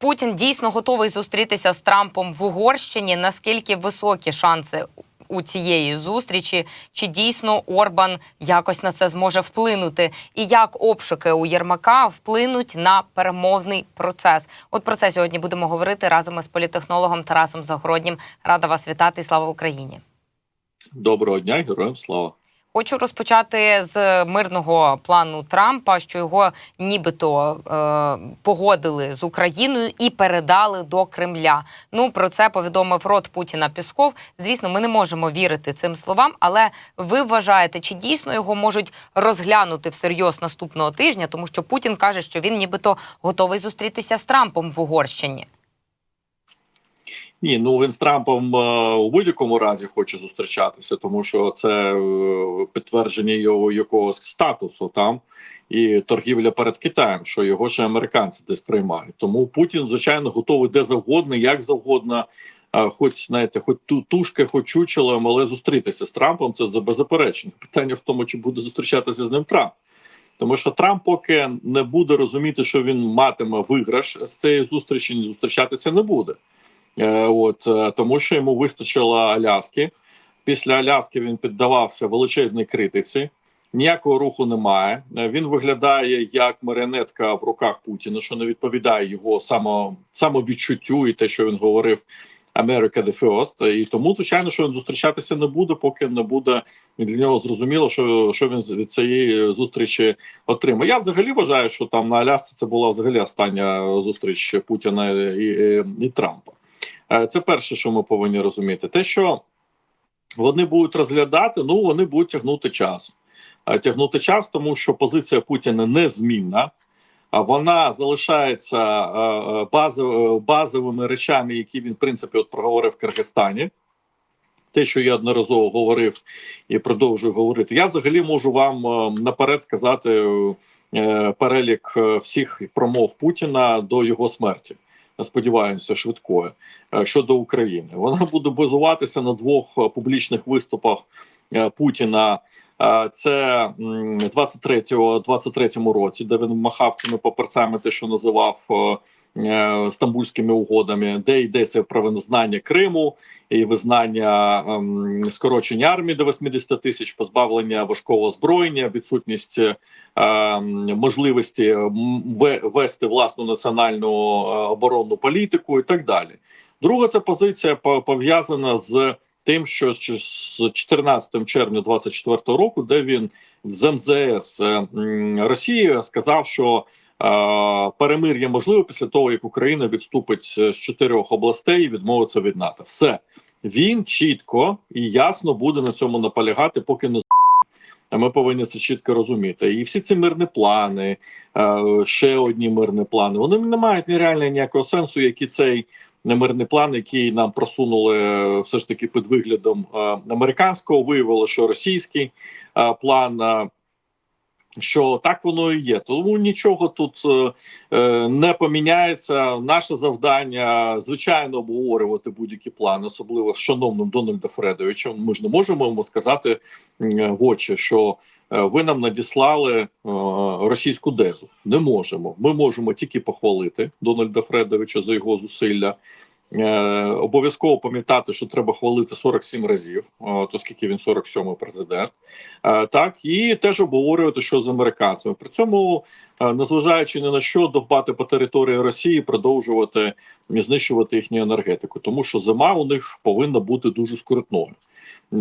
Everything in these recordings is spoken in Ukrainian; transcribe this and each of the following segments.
Путін дійсно готовий зустрітися з Трампом в Угорщині. Наскільки високі шанси у цієї зустрічі? Чи дійсно Орбан якось на це зможе вплинути? І як обшуки у Єрмака вплинуть на перемовний процес? От про це сьогодні будемо говорити разом із політехнологом Тарасом Загороднім. Рада вас вітати. Слава Україні! Доброго дня, героям слава. Хочу розпочати з мирного плану Трампа, що його нібито е, погодили з Україною і передали до Кремля. Ну про це повідомив рот Путіна Пісков. Звісно, ми не можемо вірити цим словам, але ви вважаєте, чи дійсно його можуть розглянути всерйоз наступного тижня, тому що Путін каже, що він нібито готовий зустрітися з Трампом в Угорщині. Ні, ну він з Трампом е, у будь-якому разі хоче зустрічатися, тому що це е, підтвердження його якогось статусу там і торгівля перед Китаєм, що його ще американці десь приймають. Тому Путін, звичайно, готовий де завгодно, як завгодно, е, хоч знаєте, хоч ту тушки, хоч чучелом, але зустрітися з Трампом це за- беззаперечно. Питання в тому, чи буде зустрічатися з ним Трамп. Тому що Трамп поки не буде розуміти, що він матиме виграш з цієї зустрічі, зустрічатися не буде. Е, От е, тому, що йому вистачило Аляски. Після Аляски він піддавався величезній критиці. Ніякого руху немає. Е, Він виглядає як маріонетка в руках Путіна, що не відповідає його само, самовідчуттю і те, що він говорив America the first. І тому, звичайно, що він зустрічатися не буде, поки не буде для нього зрозуміло, що, що він від цієї зустрічі отримає. Я взагалі вважаю, що там на Алясці це була взагалі остання зустріч Путіна і, і, і Трампа. Е, Це перше, що ми повинні розуміти. Те, що вони будуть розглядати, ну вони будуть тягнути час. Е, Тягнути час, тому що позиція Путіна незмінна, а вона залишається е, базов- базовими речами, які він в принципі от проговорив в Киргизстані. Те, що я одноразово говорив і продовжую говорити, я взагалі можу вам наперед сказати перелік всіх промов Путіна до його смерті. Сподіваюся, швидкою е, щодо України. Вона буде базуватися на двох е, публічних виступах е, Путіна. Це м, 23-го 23-му році, де він махав цими паперцями, те, що називав стамбульськими угодами, де йдеться про визнання Криму і визнання ем, скорочення армії до 80 тисяч, позбавлення важкого озброєння, відсутність е, ем, можливості м, вести власну національну е, оборонну політику і так далі. Друга це позиція по- пов'язана з тим, що з ч- з 14 червня 24 року, де він з МЗС е, Росії сказав, що е, перемир'я можливо після того, як Україна відступить з чотирьох областей і відмовиться від НАТО. Все він чітко і ясно буде на цьому наполягати, поки не. А Ми повинні це чітко розуміти. І всі ці мирні плани, е, ще одні мирні плани, вони не мають нереально ніякого сенсу, як і цей мирний план, який нам просунули е, все ж таки під виглядом е, американського, виявило, що російський е, план. Що так воно і є, тому нічого тут е, е, не поміняється. Наше завдання звичайно обговорювати будь-які плани, особливо з шановним Дональдом Фредовичем. Ми ж не можемо йому сказати в очі, що е, ви нам надіслали е, російську дезу. Не можемо. Ми можемо тільки похвалити Дональда Фредовича за його зусилля. Е, обов'язково пам'ятати, що треба хвалити 47 разів, е, оскільки він 47-й президент. Е, так і теж обговорювати, що з американцями. При цьому, незважаючи ні на що, довбати по території Росії, продовжувати знищувати їхню енергетику, тому що зима у них повинна бути дуже скоротною.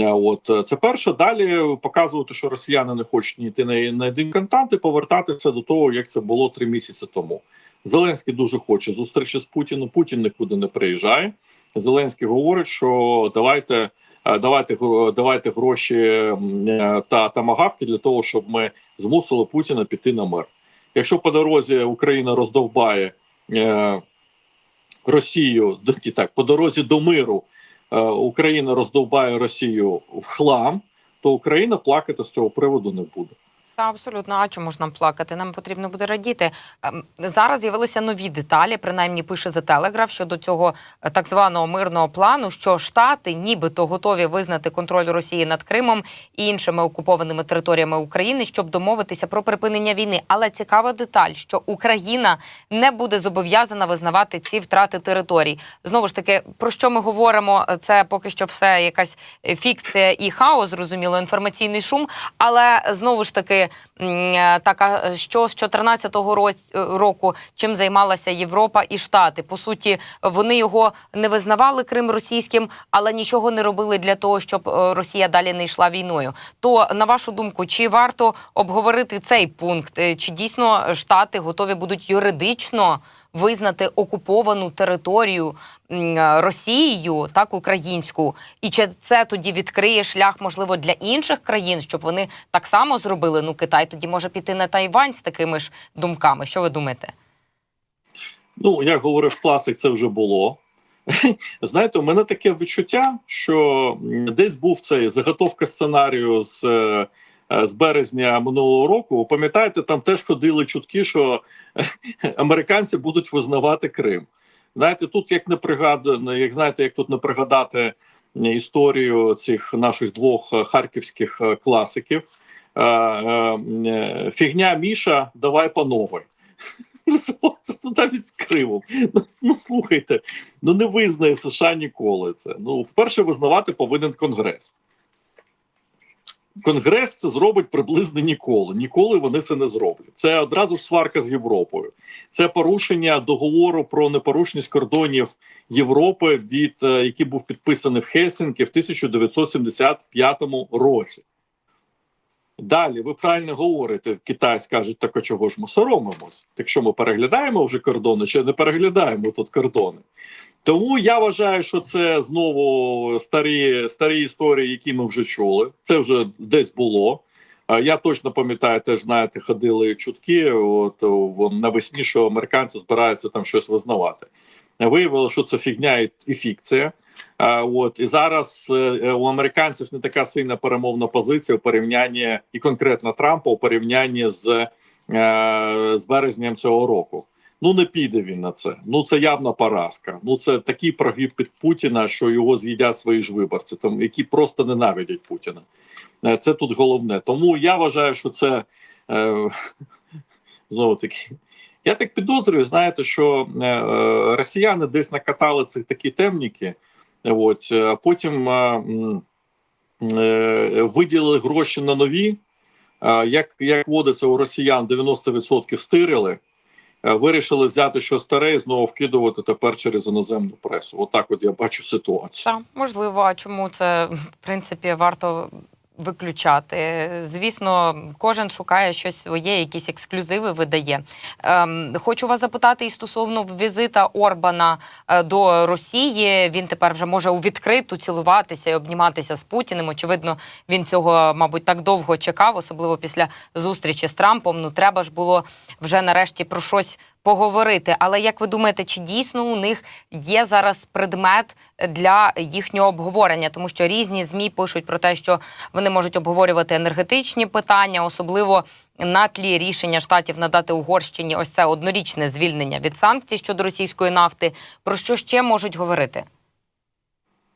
От це перше. Далі показувати, що росіяни не хочуть ні йти на один контакт і повертатися до того, як це було три місяці тому. Зеленський дуже хоче зустрічі з Путіним. Путін нікуди не приїжджає. Зеленський говорить, що давайте. е, Давайте давайте гроші е, та тамагавки для того, щоб ми змусили Путіна піти на мир. Якщо по дорозі Україна роздовбає е, Росію так, по дорозі до миру е, Україна роздовбає Росію в хлам, то Україна плакати з цього приводу не буде. Та абсолютно, а чому ж нам плакати? Нам потрібно буде радіти. Ем, Зараз з'явилися нові деталі. Принаймні пише The Telegraph щодо цього е, так званого мирного плану, що штати нібито готові визнати контроль Росії над Кримом і іншими окупованими територіями України, щоб домовитися про припинення війни. Але цікава деталь, що Україна не буде зобов'язана визнавати ці втрати територій. Знову ж таки, про що ми говоримо? Це поки що все якась е, фікція і хаос, зрозуміло, інформаційний шум. Але знову ж таки, м, е, така що з 14-го року чим займалася Європа і Штати. По суті, вони його не визнавали Крим російським, але нічого не робили для того, щоб е, Росія далі не йшла війною. То на вашу думку, чи варто обговорити цей пункт? Е, Чи дійсно Штати готові будуть юридично визнати окуповану територію е, Росією, так українську, і чи це тоді відкриє шлях, можливо, для інших країн, щоб вони так само зробили? Ну, Китай тоді може піти на Тайвань з такими ж думками. Що ви думаєте? Ну, як говорив класик, це вже було. Знаєте, у мене таке відчуття, що десь був цей заготовка сценарію з, е, з березня минулого року. Пам'ятаєте, там теж ходили чутки, що е, американці будуть визнавати Крим. Знаєте, тут як не пригадано, як знаєте, як тут не пригадати е, історію цих наших двох е, харківських е, класиків. Е, е, е, Фігня Міша, давай. Називається ну, навіть з Кримом. Ну, ну слухайте, ну не визнає США ніколи це. Ну, по-перше, визнавати повинен Конгрес. Конгрес це зробить приблизно ніколи. Ніколи вони це не зроблять. Це одразу ж сварка з Європою. Це порушення договору про непорушність кордонів Європи, від е, який був підписаний в Хельсінкі в 1975 році. Далі, ви правильно говорите, Китай скаже, так а чого ж ми соромимось? Якщо ми переглядаємо вже кордони, чи не переглядаємо тут кордони. Тому я вважаю, що це знову старі, старі історії, які ми вже чули. Це вже десь було. Я точно пам'ятаю, теж знаєте, ходили чутки. От навесні, що американці збираються там щось визнавати. Виявилося, що це фігня і, фікція. От і зараз е, у американців не така сильна перемовна позиція у порівнянні і конкретно Трампа у порівнянні з, е, з березням цього року. Ну не піде він на це. Ну це явна поразка. Ну це такий прогиб під Путіна, що його з'їдять свої ж виборці, там які просто ненавидять Путіна. Е, Це тут головне. Тому я вважаю, що це е, знову таки. Я так підозрюю, знаєте, що е, е, росіяни десь накатали ці такі темніки. От а потім е, е, виділили гроші на нові. Е, Як, як водиться у росіян, 90% стирили, е, вирішили взяти що старе і знову вкидувати тепер через іноземну пресу. Отак, от я бачу ситуацію. Так, можливо, а чому це в принципі варто виключати? Звісно, кожен шукає щось своє, якісь ексклюзиви видає. Ем, хочу вас запитати і стосовно візита Орбана е, до Росії. Він тепер вже може у відкриту цілуватися і обніматися з Путіним. Очевидно, він цього, мабуть, так довго чекав, особливо після зустрічі з Трампом. Ну треба ж було вже нарешті про щось поговорити. Але як ви думаєте, чи дійсно у них є зараз предмет для їхнього обговорення? Тому що різні змі пишуть про те, що вони можуть обговорювати енергетичні питання, особливо на тлі рішення штатів надати Угорщині ось це однорічне звільнення від санкцій щодо російської нафти. Про що ще можуть говорити?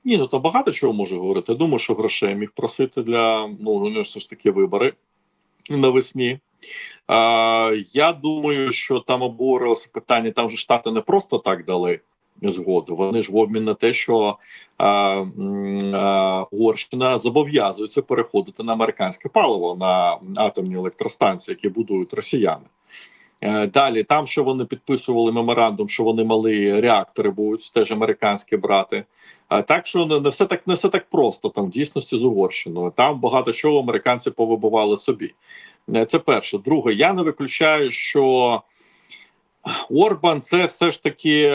Ні, ну то багато чого може говорити. Я думаю, що грошей міг просити для ну у нього все ж таки вибори навесні. Я думаю, що там обговорювалося питання. Там же штати не просто так дали згоду. Вони ж в обмін на те, що Угорщина зобов'язується переходити на американське паливо на атомні електростанції, які будують росіяни. Е, Далі, там, що вони підписували меморандум, що вони мали реактори будуть теж американські брати. Так що не, все так не все так просто там в дійсності з Угорщиною. Там багато чого американці повибивали собі. Е, Це перше. Друге, я не виключаю, що Орбан це все ж таки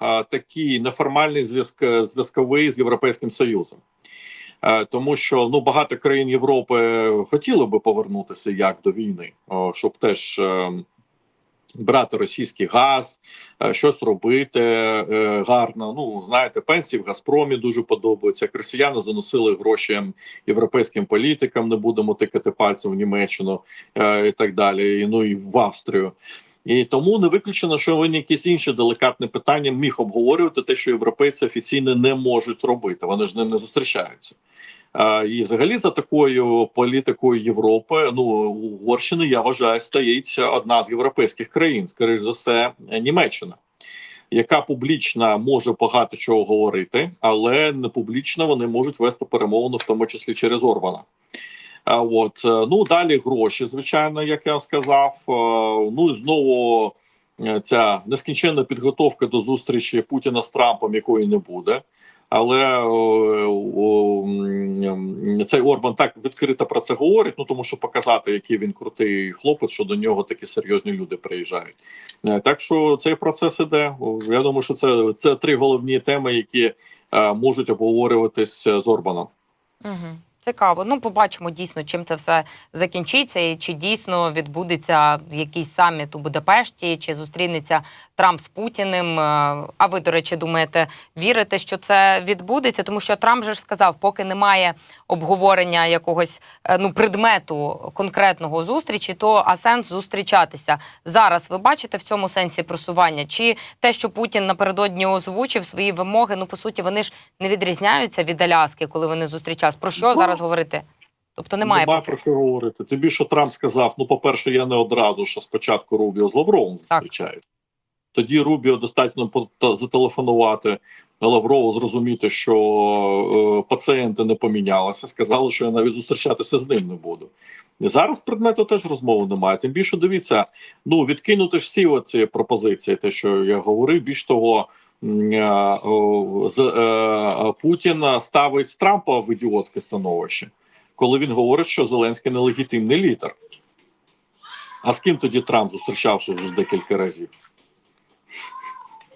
а, такий неформальний зв'язк зв'язковий з Європейським Союзом. Е, Тому що ну багато країн Європи хотіло би повернутися як до війни, щоб теж е, брати російський газ, е, щось робити е, гарно. Ну знаєте, пенсії в Газпромі дуже подобаються. Як росіяни заносили гроші європейським політикам, не будемо тикати пальцем в Німеччину е, і так далі. Ну і в Австрію. І тому не виключено, що він якісь інші делікатні питання міг обговорювати те, що європейці офіційно не можуть робити. Вони ж ним не зустрічаються. І взагалі за такою політикою Європи, ну Угорщини, я вважаю, стоїть одна з європейських країн, скоріш за все, Німеччина, яка публічно може багато чого говорити, але не публічно вони можуть вести перемовину, в тому числі через Орбана. От е, ну далі гроші, звичайно, як я сказав. Е, Ну і знову е, ця нескінченна підготовка до зустрічі Путіна з Трампом, якої не буде. Але о, цей Орбан так відкрито про це говорить. Ну тому що показати, який він крутий хлопець, що до нього такі серйозні люди приїжджають. Е, Так що цей процес іде. Я думаю, що це, це три головні теми, які е, можуть обговорюватись з Орбаном. Угу. Цікаво. Ну, побачимо дійсно, чим це все закінчиться, і чи дійсно відбудеться якийсь саміт у Будапешті, чи зустрінеться Трамп з Путіним. Е, А ви, до речі, думаєте, вірите, що це відбудеться? Тому що Трамп же ж сказав, поки немає обговорення якогось е, ну предмету конкретного зустрічі, то а сенс зустрічатися зараз. Ви бачите в цьому сенсі просування? Чи те, що Путін напередодні озвучив свої вимоги? Ну по суті, вони ж не відрізняються від Аляски, коли вони зустрічались. Про що Ну, зараз говорити? Тобто немає Нема про що говорити. Тобі що Трамп сказав: ну, по-перше, я не одразу, що спочатку Рубіо з Лавровим Так. зустрічають. Тоді Рубіо достатньо зателефонувати Лаврову, зрозуміти, що е, пацієнти не помінялися. Сказали, що я навіть зустрічатися з ним не буду. І зараз предмету теж розмови немає. Тим більше дивіться, ну відкинути всі оці пропозиції, те, що я говорив. Більш того, Путін ставить Трампа в ідіотське становище коли він говорить, що Зеленський нелегітимний лідер. А з ким тоді Трамп зустрічався вже декілька разів?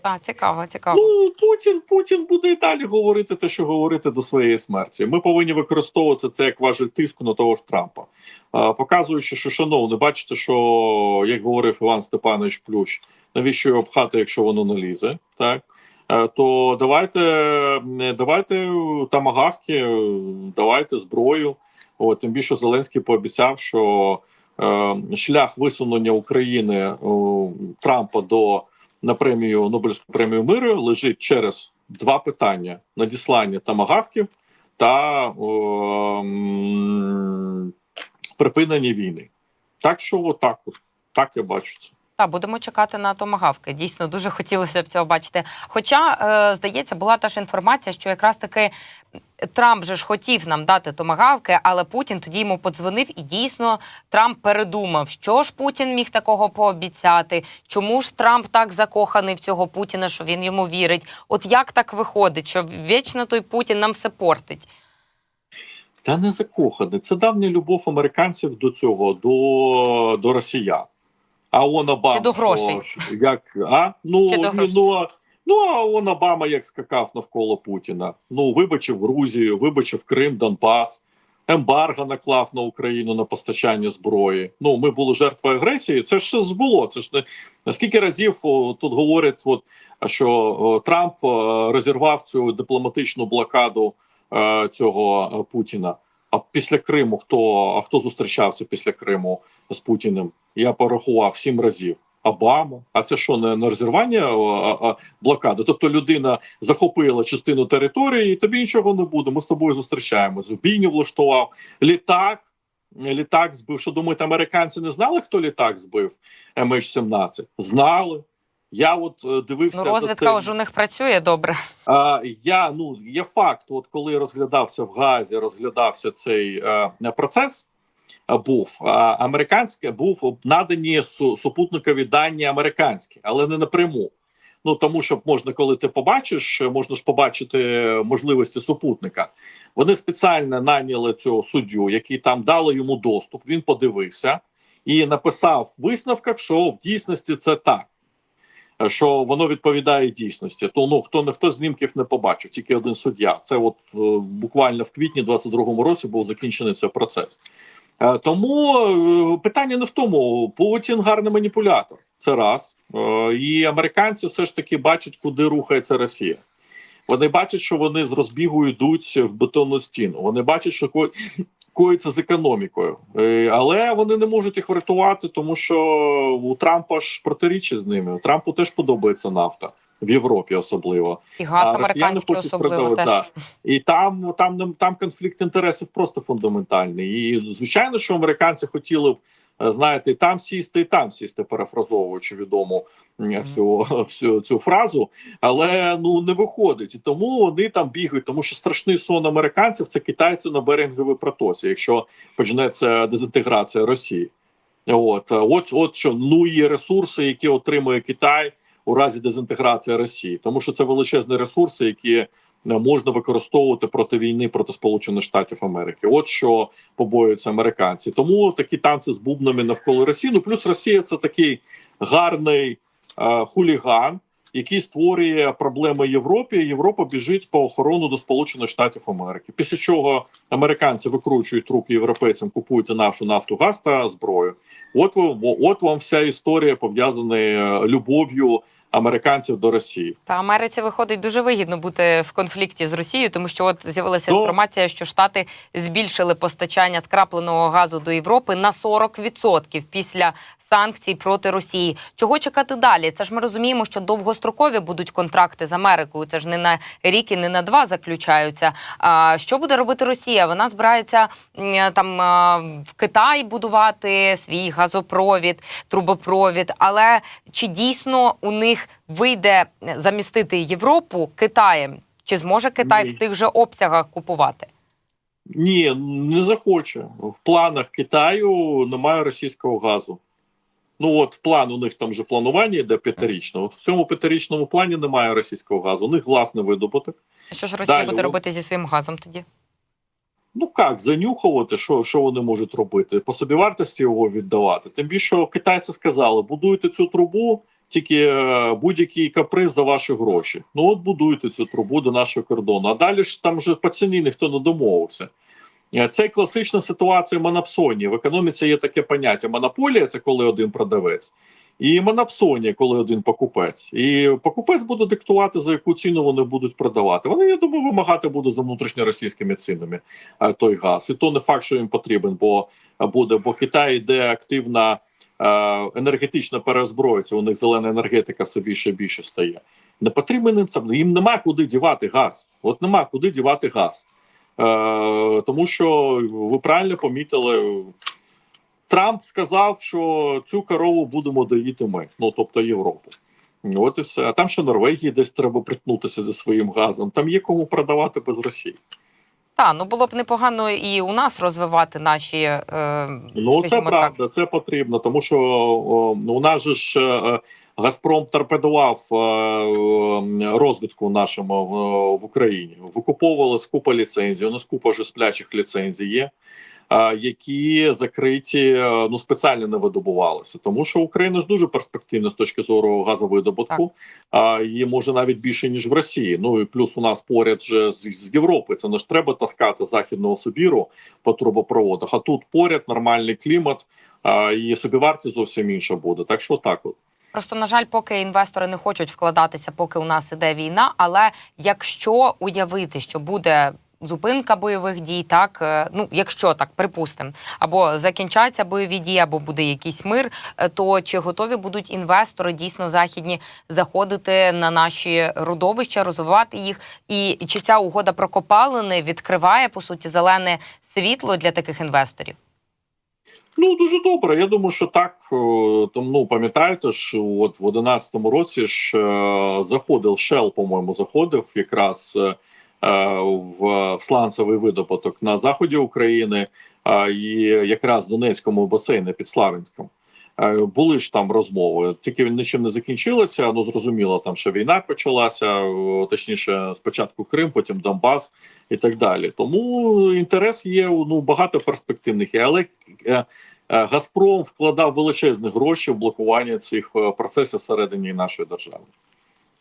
Так, цікаво, цікаво. Ну Путін Путін буде і далі говорити те, що говорити до своєї смерті. Ми повинні використовувати це як важель тиску на того ж Трампа, а, показуючи, що шановне, бачите, що як говорив Іван Степанович Плющ, навіщо його пхати, якщо воно не лізе, так. Е, То давайте, е, давайте тамагавки, е, давайте зброю. От, тим більше Зеленський пообіцяв, що е, шлях висунення України о, Трампа до на премію Нобелівську премію миру лежить через два питання: надіслання тамагавків та м, припинення війни. Так що, отак, от, так я бачу це. Так, будемо чекати на томагавки. Дійсно, дуже хотілося б цього бачити. Хоча, е, здається, була та ж інформація, що якраз таки Трамп же ж хотів нам дати томагавки, але Путін тоді йому подзвонив, і дійсно Трамп передумав, що ж Путін міг такого пообіцяти. Чому ж Трамп так закоханий в цього Путіна, що він йому вірить? От як так виходить, що вічно той Путін нам все портить? Та не закоханий. Це давня любов американців до цього, до, до росіян. А он Обама, Чи до грошей? що як, а? Ну, Чи до грошей? ну, а- ну, а он Обама як скакав навколо Путіна. Ну, вибачив Грузію, вибачив Крим, Донбас, ембарго наклав на Україну на постачання зброї. Ну, ми були жертвою агресії. Це ж все було. Це ж не наскільки разів о, тут говорять, от, що о, Трамп о, розірвав цю дипломатичну блокаду е, цього е, Путіна. А після Криму хто а хто зустрічався після Криму з Путіним? Я порахував сім разів. Обама. А це що не, не розірвання блокади? Тобто людина захопила частину території, і тобі нічого не буде. Ми з тобою зустрічаємось. Зубійню влаштував літак. Літак збив. Що думаєте, американці не знали, хто літак збив MH17? Знали. Я от е, дивився Ну, розвідка вже у них працює добре. А, я ну є факт, от коли розглядався в Газі, розглядався цей е, процес. е, Був американське, був надані су, супутникові дані американські, але не напряму. Ну тому що можна, коли ти побачиш, можна ж побачити можливості супутника. Вони спеціально наняли цього суддю, який там дали йому доступ. Він подивився і написав в висновках, що в дійсності це так е, що воно відповідає дійсності. То ну хто ніхто знімків не побачив, тільки один суддя. Це от е, буквально в квітні 22-му році був закінчений цей процес. Е, Тому е, питання не в тому. Путін гарний маніпулятор. Це раз. І американці все ж таки бачать, куди рухається Росія. Вони бачать, що вони з розбігу йдуть в бетонну стіну. Вони бачать, що коїться з економікою, Е, але вони не можуть їх врятувати, тому що у Трампа ж протиріччя з ними. Трампу теж подобається нафта в Європі, особливо. І газ американський особливо продавати, теж. да. І там, там, там, там конфлікт інтересів просто фундаментальний. І звичайно, що американці хотіли б, е, знаєте, і там сісти, і там сісти, перефразовуючи відому всю, всю цю фразу, але ну не виходить. І тому вони там бігають, тому що страшний сон американців це китайці на Беринговій протоці, якщо почнеться дезінтеграція Росії. От, е, от, от що ну є ресурси, які отримує Китай у разі дезінтеграції Росії, тому що це величезні ресурси, які е, можна використовувати проти війни проти Сполучених Штатів Америки. От що побоюються американці. Тому такі танці з бубнами навколо Росії. Ну плюс Росія це такий гарний е, хуліган, який створює проблеми Європі. Європа біжить по охорону до Сполучених Штатів Америки. Після чого американці викручують руки європейцям, купуйте нашу нафту, газ та зброю. От вам, от вам вся історія пов'язана е, любов'ю американців до Росії. Та Америці виходить дуже вигідно бути в конфлікті з Росією, тому що от з'явилася Ну. інформація, що Штати збільшили постачання скрапленого газу до Європи на 40% після санкцій проти Росії. Чого чекати далі? Це ж ми розуміємо, що довгострокові будуть контракти з Америкою. Це ж не на рік і не на два заключаються. А що буде робити Росія? Вона збирається там в Китай будувати свій газопровід, трубопровід. Але чи дійсно у них вийде замістити Європу Китаєм? Чи зможе Китай Ні. в тих же обсягах купувати? Ні, не захоче. В планах Китаю немає російського газу. Ну от план у них там вже планування йде п'ятирічне. От в цьому п'ятирічному плані немає російського газу. У них власний видобуток. Що ж Росія Далі, буде робити зі своїм газом тоді? Ну як занюхувати, що, що вони можуть робити? По собівартості його віддавати. Тим більше китайці сказали, будуйте цю трубу, тільки е, будь-який каприз за ваші гроші. Ну от будуйте цю трубу до нашого кордону. А далі ж там вже по ціні ніхто не домовився. Е, Це класична ситуація монопсонії. В економіці є таке поняття: монополія це коли один продавець, і монопсонія, коли один покупець. І покупець буде диктувати, за яку ціну вони будуть продавати. Вони, я думаю, вимагати будуть за внутрішньоросійськими цінами е, той газ. І то не факт, що їм потрібен, бо буде, бо Китай йде активна е, енергетична переозброїться. У них зелена енергетика все більше і більше стає. Не потрібен їм. Їм нема куди дівати газ. От нема куди дівати газ. Е, тому що ви правильно помітили, Трамп сказав, що цю корову будемо доїти ми, ну тобто Європу. От і все. А там ще Норвегії десь треба притнутися зі своїм газом. Там є кому продавати без Росії. Так, ну було б непогано і у нас розвивати наші, е, Ну це так, правда, це потрібно, тому що о, ну, у нас же ж е, Газпром торпедував е, розвитку нашому в, в Україні. Викуповували скупа ліцензій. У нас купа вже сплячих ліцензій є, е, які закриті е, ну спеціально не видобувалися. Тому що Україна ж дуже перспективна з точки зору газовидобутку. А її може навіть більше ніж в Росії. Ну і плюс у нас поряд же з, з Європи. Це не ж треба таскати з західного Сибіру по трубопроводах. А тут поряд нормальний клімат, а, і собівартість зовсім інша буде. Так що так от. Просто на жаль, поки інвестори не хочуть вкладатися, поки у нас іде війна. Але якщо уявити, що буде зупинка бойових дій, так е, ну якщо так припустимо, або закінчаться бойові дії, або буде якийсь мир, е, то чи готові будуть інвестори дійсно західні заходити на наші родовища, розвивати їх? І чи ця угода про копалини відкриває по суті зелене світло для таких інвесторів? Ну дуже добре. Я думаю, що так. е, Там, ну пам'ятаєте ж, от в 11-му році ж заходив Shell, по-моєму, заходив якраз в, в сланцевий видобуток на заході України, е, і якраз в Донецькому басейні під Славянськом. Е, Були ж там розмови, тільки він нічим не закінчилося. Ну зрозуміло, там ще війна почалася, е, точніше, спочатку Крим, потім Донбас і так далі. Тому інтерес є ну багато перспективних, але е, е, Газпром вкладав величезні гроші в блокування цих е, процесів всередині нашої держави.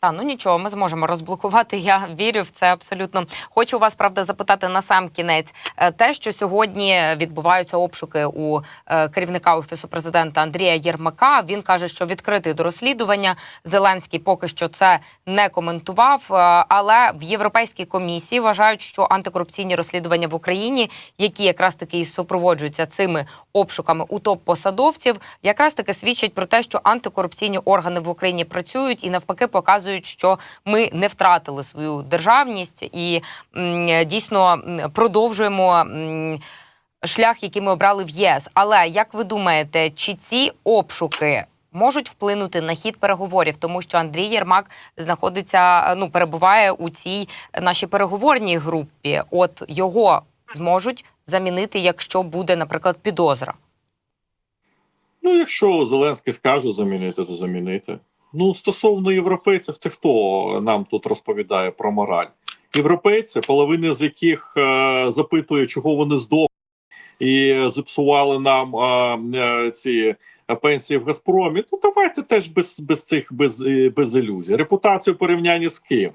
Та ну нічого, ми зможемо розблокувати. Я вірю в це абсолютно. Хочу вас правда запитати на сам кінець. Е, Те, що сьогодні відбуваються обшуки у е, керівника офісу президента Андрія Єрмака. Він каже, що відкритий до розслідування. Зеленський поки що це не коментував. е, Але в Європейській комісії вважають, що антикорупційні розслідування в Україні, які якраз таки і супроводжуються цими обшуками у топ-посадовців, якраз таки свідчать про те, що антикорупційні органи в Україні працюють і навпаки показують, що ми не втратили свою державність і дійсно продовжуємо. Шлях, який ми обрали в ЄС. Але як ви думаєте, чи ці обшуки можуть вплинути на хід переговорів, тому що Андрій Єрмак знаходиться, ну перебуває у цій нашій переговорній групі? От його зможуть замінити, якщо буде, наприклад, підозра. Ну, якщо Зеленський скаже замінити, то замінити. Ну, стосовно європейців, це хто нам тут розповідає про мораль? Європейці, половина з яких е, запитує, чого вони здохли, і зіпсували нам е, е, ці пенсії в Газпромі. Ну давайте теж без, без цих без, е, без ілюзій. Репутацію порівняння з ким?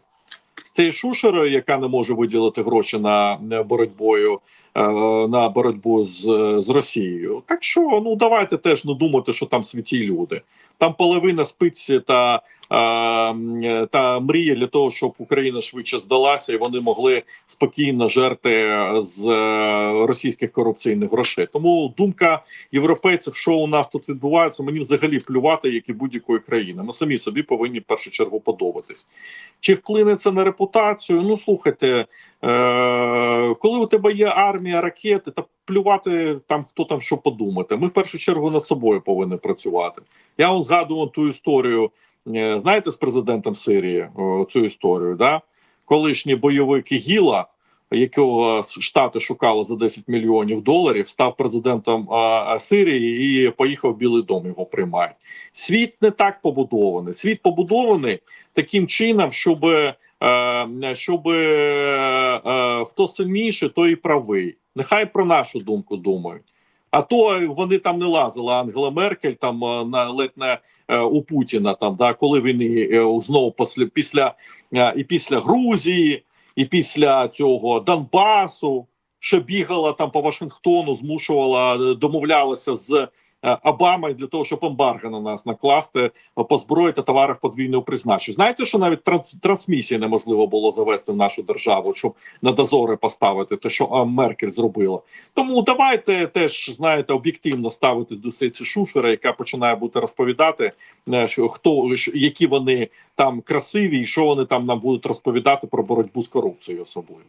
Цією шушерою, яка не може виділити гроші на боротьбою е, на боротьбу з, з Росією. Так що ну давайте теж не думати, що там святі люди. Там половина спиці та, та мріє для того, щоб Україна швидше здалася, і вони могли спокійно жерти з е, російських корупційних грошей. Тому думка європейців, що у нас тут відбувається, мені взагалі плювати, як і будь-якої країни. Ми самі собі повинні в першу чергу подобатись. Чи вплине на репутацію? Ну слухайте, е, коли у тебе є армія ракети, та плювати там хто там що подумати. Ми в першу чергу над собою повинні працювати. Я вам згадував ту історію. Е, Знаєте, з президентом Сирії цю історію, да? колишній бойовик Ігіла, якого штати шукали за 10 мільйонів доларів, став президентом а, Сирії і поїхав в Білий Дом. Його приймають. Світ не так побудований. Світ побудований таким чином, щоб, е, щоб е, хто сильніший, той і правий. Нехай про нашу думку думають. А то вони там не лазили. Ангела Меркель там е, на ледь не е, у Путіна, там да коли він е, знову після після і після Грузії, і після цього Донбасу, ще бігала там по Вашингтону, змушувала домовлялася з е, Обамою для того, щоб ембарго на нас накласти е, по зброї та товарах подвійного призначення. Знаєте, що навіть транс- трансмісії неможливо було завести в нашу державу, щоб на дозори поставити те, що Меркель зробила. Тому давайте теж знаєте об'єктивно ставитись до цієї шушера, яка починає бути розповідати, е, що хто що- які вони там красиві, і що вони там нам будуть розповідати про боротьбу з корупцією особливо.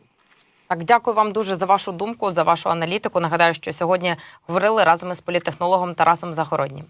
Так, дякую вам дуже за вашу думку, за вашу аналітику. Нагадаю, що сьогодні говорили разом із політехнологом Тарасом Загороднім.